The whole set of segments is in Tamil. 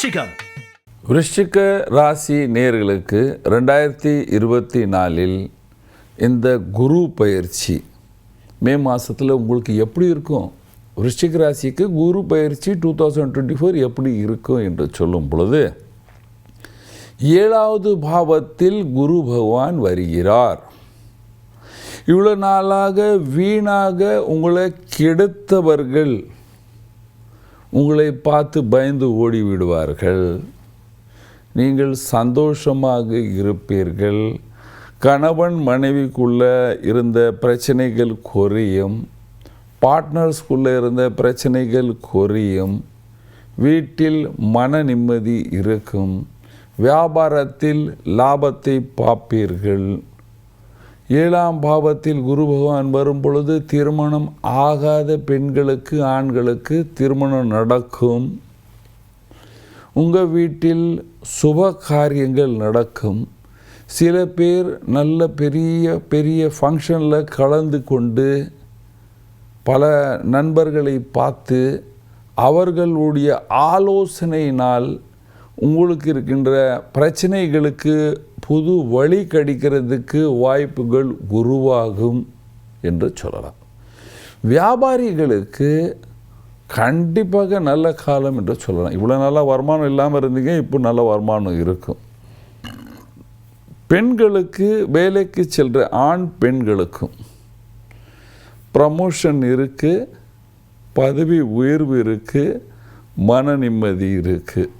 விருச்சிகம். விருச்சிக ராசி நேர்களுக்கு ரெண்டாயிரத்தி இருபத்தி நாலில் இந்த குரு பயிற்சி மே மாதத்தில் உங்களுக்கு எப்படி இருக்கும்? விருச்சிக ராசிக்கு குரு பயிற்சி டூ தௌசண்ட் டுவெண்ட்டி ஃபோர் எப்படி இருக்கும் என்று சொல்லும் பொழுது ஏழாவது பாவத்தில் குரு பகவான் வருகிறார். இவ்வளோ நாளாக வீணாக உங்களை கெடுத்தவர்கள் உங்களை பார்த்து பயந்து ஓடி விடுவார்கள் நீங்கள் சந்தோஷமாக இருப்பீர்கள். கணவன் மனைவிக்குள்ள இருந்த பிரச்சனைகள் குறையும். பார்ட்னர்ஸ்குள்ளே இருந்த பிரச்சனைகள் குறையும். வீட்டில் மன நிம்மதி இருக்கும். வியாபாரத்தில் லாபத்தை பார்ப்பீர்கள். ஏழாம் பாவத்தில் குரு பகவான் வரும் பொழுது திருமணம் ஆகாத பெண்களுக்கு ஆண்களுக்கு திருமணம் நடக்கும். உங்கள் வீட்டில் சுப காரியங்கள் நடக்கும். சில பேர் நல்ல பெரிய பெரிய ஃபங்க்ஷனில் கலந்து கொண்டு பல நண்பர்களை பார்த்து அவர்களுடைய ஆலோசனையினால் உங்களுக்கு இருக்கின்ற பிரச்சனைகளுக்கு புது வழி கடிக்கிறதுக்கு வாய்ப்புகள் உருவாகும் என்று சொல்லலாம். வியாபாரிகளுக்கு கண்டிப்பாக நல்ல காலம் என்று சொல்லலாம். இவ்வளோ நல்ல வருமானம் இல்லாமல் இருந்தீங்க இப்போ நல்ல வருமானம் இருக்கும். பெண்களுக்கு வேலைக்கு செல்கிற ஆண் பெண்களுக்கும் ப்ரமோஷன் இருக்குது பதவி உயர்வு இருக்குது மன நிம்மதி இருக்குது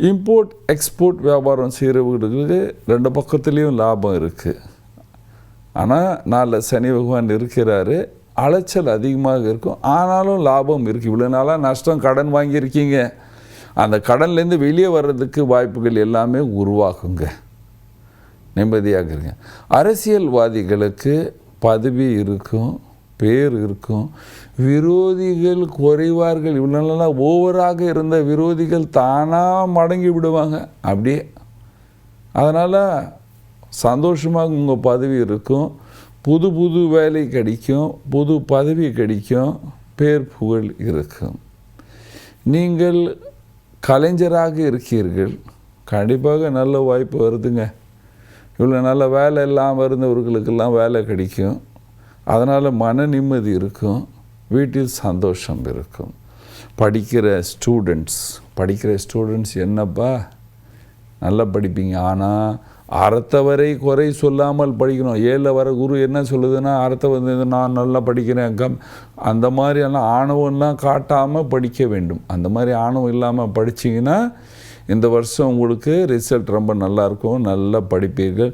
இம்போர்ட் எக்ஸ்போர்ட் வியாபாரம் செய்கிறவங்களுக்கு ரெண்டு பக்கத்துலேயும் லாபம் இருக்குது ஆனால் நாளில் சனி பகவான் இருக்கிறாரு. அலைச்சல் அதிகமாக இருக்கும். ஆனாலும் லாபம் இருக்குது இவ்வளோ நாளாக நஷ்டம் கடன் வாங்கியிருக்கீங்க. அந்த கடன்லேருந்து வெளியே வர்றதுக்கு வாய்ப்புகள் எல்லாமே உருவாக்குங்க நிம்மதியாக இருங்க. அரசியல்வாதிகளுக்கு பதவி இருக்கும். பேர் இருக்கும். விரோதிகள் குறைவார்கள். இவ்வளோ ஓவராக இருந்த விரோதிகள் தானாக மடங்கி விடுவாங்க. அப்படியே. அதனால் சந்தோஷமாக உங்கள் பதவி இருக்கும். புது புது வேலை கிடைக்கும். புது பதவி கிடைக்கும். பேர் புகழ் இருக்கும். நீங்கள் கலைஞராக இருக்கீர்கள். கண்டிப்பாக நல்ல வாய்ப்பு வருதுங்க. இவ்வளோ நல்ல வேலை இல்லாமல் இருந்தவர்களுக்கெல்லாம் வேலை கிடைக்கும். அதனால் மன நிம்மதி இருக்கும் வீட்டில் சந்தோஷம் இருக்கும். படிக்கிற ஸ்டூடெண்ட்ஸ் படிக்கிற ஸ்டூடெண்ட்ஸ் என்னப்பா? நல்லா படிப்பீங்க. ஆனால் அறத்தவரை குறை சொல்லாமல் படிக்கணும். ஏழில் வர குரு என்ன சொல்லுதுன்னா அறத்தை வந்து நான் நல்லா படிக்கிறேன் கம் அந்த மாதிரியெல்லாம் ஆணவம்லாம் காட்டாமல் படிக்க வேண்டும். அந்த மாதிரி ஆணவம் இல்லாமல் படிச்சிங்கன்னா இந்த வருஷம் உங்களுக்கு ரிசல்ட் ரொம்ப நல்லாயிருக்கும் நல்லா படிப்பீர்கள்.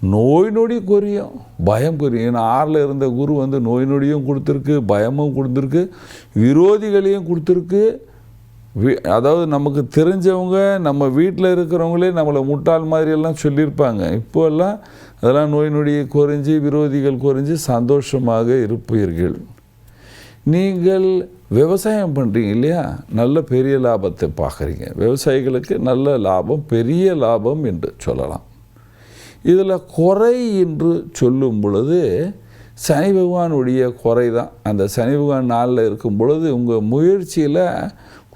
நோய் நொடி குறையும் பயம் குறையும். ஏன்னா ஆறில் இருந்த குரு வந்து நோய் நொடியும் கொடுத்துருக்கு பயமும் கொடுத்துருக்கு விரோதிகளையும் கொடுத்துருக்கு. வி அதாவது நமக்கு தெரிஞ்சவங்க நம்ம வீட்டில் இருக்கிறவங்களே நம்மளை முட்டாள் மாதிரியெல்லாம் சொல்லியிருப்பாங்க. இப்போல்லாம் அதெல்லாம் நோய் நொடியை குறைஞ்சி விரோதிகள் குறைஞ்சி சந்தோஷமாக இருப்பீர்கள். நீங்கள் விவசாயம் பண்ணுறீங்க இல்லையா? நல்ல பெரிய லாபத்தை பார்க்குறீங்க. விவசாயிகளுக்கு நல்ல லாபம் பெரிய லாபம் என்று சொல்லலாம். இதில் குறை என்று சொல்லும் பொழுது சனி பகவானுடைய குறை தான். அந்த சனி பகவான் நாளில் இருக்கும் பொழுது உங்கள் முயற்சியில்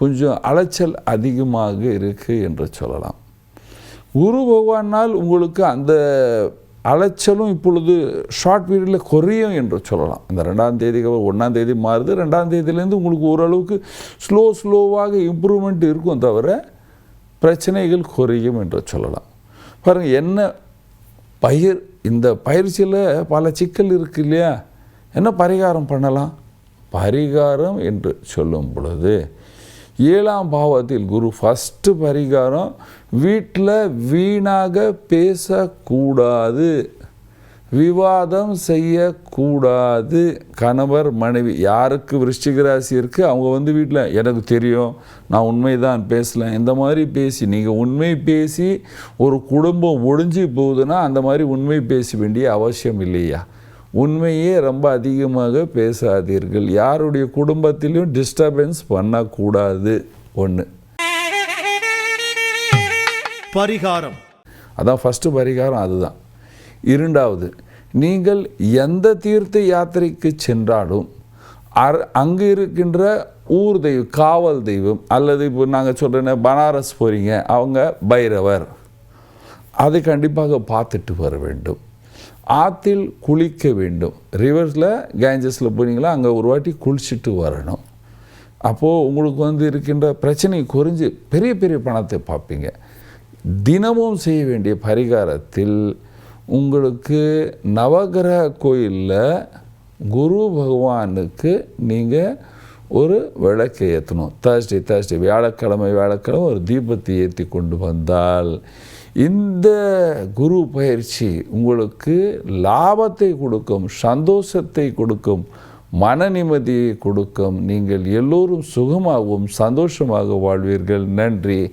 கொஞ்சம் அலைச்சல் அதிகமாக இருக்குது என்று சொல்லலாம். குரு பகவானால் உங்களுக்கு அந்த அலைச்சலும் இப்பொழுது ஷார்ட் பீரியடில் குறையும் என்று சொல்லலாம். அந்த ரெண்டாம் தேதிக்கு அப்புறம் ஒன்றாம் தேதி மாறுது. ரெண்டாம் தேதியிலேருந்து உங்களுக்கு ஓரளவுக்கு ஸ்லோ ஸ்லோவாக இம்ப்ரூவ்மெண்ட் இருக்கும் தவிர பிரச்சனைகள் குறையும் என்று சொல்லலாம். பாருங்கள் என்ன பயிர் இந்த பயிற்சியில் பல சிக்கல் இருக்கு இல்லையா? என்ன பரிகாரம் பண்ணலாம்? பரிகாரம் என்று சொல்லும் பொழுது ஏழாம் பாவத்தில் குரு ஃபஸ்ட்டு பரிகாரம் வீட்டில் வீணாக பேசக்கூடாது. விவாதம் செய்யக்கூடாது. கணவர் மனைவி யாருக்கு விருஷ்டிக ராசி இருக்குது அவங்க வந்து வீட்டில் எனக்கு தெரியும் நான் உண்மை தான் பேசலாம் இந்த மாதிரி பேசி நீங்கள் உண்மை பேசி ஒரு குடும்பம் ஒழிஞ்சு போகுதுன்னா அந்த மாதிரி உண்மை பேச வேண்டிய அவசியம் இல்லையா? உண்மையே ரொம்ப அதிகமாக பேசாதீர்கள். யாருடைய குடும்பத்திலையும் டிஸ்டர்பன்ஸ் பண்ணக்கூடாது. ஒன்று பரிகாரம். அதான் ஃபஸ்ட்டு பரிகாரம் அதுதான். இரண்டாவது நீங்கள் எந்த தீர்த்த யாத்திரைக்கு சென்றாலும் அர் அங்கு இருக்கின்ற ஊர் தெய்வம் காவல் தெய்வம் அல்லது இப்போ நாங்கள் சொல்கிறேன்னா பனாரஸ் போகிறீங்க அவங்க பைரவர் அதை கண்டிப்பாக பார்த்துட்டு வர வேண்டும். ஆற்றில் குளிக்க வேண்டும். ரிவர்ஸில் கேஞ்சஸில் போனீங்களா அங்கே ஒரு வாட்டி குளிச்சுட்டு வரணும். அப்போது உங்களுக்கு வந்து இருக்கின்ற பிரச்சனை குறைஞ்சு பெரிய பெரிய பணத்தை பார்ப்பீங்க. தினமும் செய்ய வேண்டிய பரிகாரத்தில் உங்களுக்கு நவகிரக கோயிலில் குரு பகவானுக்கு நீங்கள் ஒரு விளக்கை ஏற்றணும் தேர்ஸ்டே தேர்ஸ்டே வியாழக்கிழமை வியாழக்கிழமை ஒரு தீபத்தை ஏற்றி கொண்டு வந்தால் இந்த குரு பயிற்சி உங்களுக்கு லாபத்தை கொடுக்கும் சந்தோஷத்தை கொடுக்கும் மன நிம்மதியை கொடுக்கும். நீங்கள் எல்லோரும் சுகமாகவும் சந்தோஷமாக வாழ்வீர்கள். நன்றி.